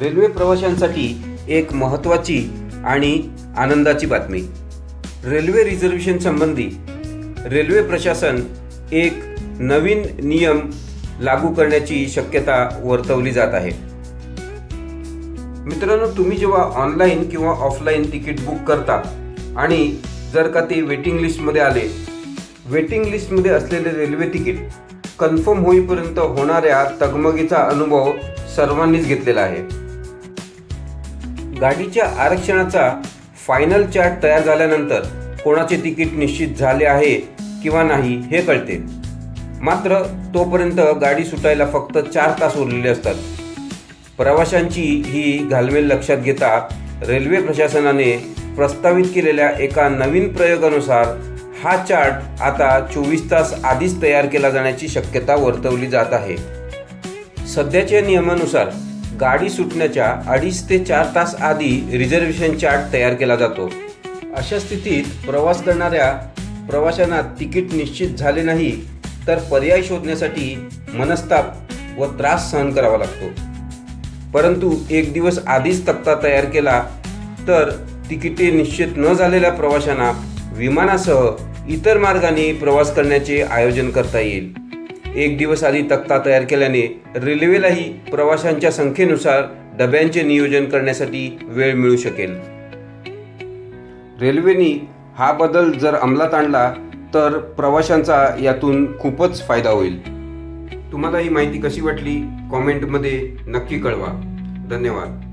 Railway प्रवाशांसाठी एक महत्त्वाची आणि आनंदाची बातमी. रेल्वे रिझर्वेशन संबंधी रेल्वे प्रशासन एक नवीन नियम लागू करण्याची शक्यता वर्तवली जात आहे. मित्रांनो तुम्ही जेव्हा ऑनलाईन किंवा ऑफलाईन तिकीट बुक करता आणि जर का ते वेटिंग लिस्टमध्ये आले वेटिंग लिस्टमध्ये असलेले रेल्वे तिकीट कन्फर्म होईपर्यंत होणाऱ्या तगमगीचा अनुभव सर्वांनीच घेतलेला आहे. गाडीच्या आरक्षणाचा फायनल चार्ट तयार झाल्यानंतर कोणाचे तिकीट निश्चित झाले आहे किंवा नाही हे कळते. मात्र तोपर्यंत गाडी सुटायला फक्त चार तास उरलेले असतात. प्रवाशांची ही घालमेल लक्षात घेता रेल्वे प्रशासनाने प्रस्तावित केलेल्या एका नवीन प्रयोगानुसार हा चार्ट आता चोवीस तास आधीच तयार केला जाण्याची शक्यता वर्तवली जात आहे. सध्याच्या नियमानुसार गाडी सुटण्याच्या अडीच ते चार तास आधी रिझर्वेशन चार्ट तयार केला जातो. अशा स्थितीत प्रवास करणाऱ्या प्रवाशांना तिकीट निश्चित झाले नाही तर पर्याय शोधण्यासाठी मनस्ताप व त्रास सहन करावा लागतो. परंतु एक दिवस आधीच तक्ता तयार केला तर तिकिटे निश्चित न झालेल्या प्रवाशांना विमानासह इतर मार्गाने प्रवास करण्याचे आयोजन करता येईल. एक दिवस आधी तक्ता तयार केल्याने रेल्वेलाही प्रवाशांच्या संख्येनुसार डब्यांचे नियोजन करण्यासाठी वेळ मिळू शकेल. रेल्वेनी हा बदल जर अंमलात आणला तर प्रवाशांचा यातून खूपच फायदा होईल. तुम्हाला ही माहिती कशी वाटली? कॉमेंटमध्ये नक्की कळवा. धन्यवाद.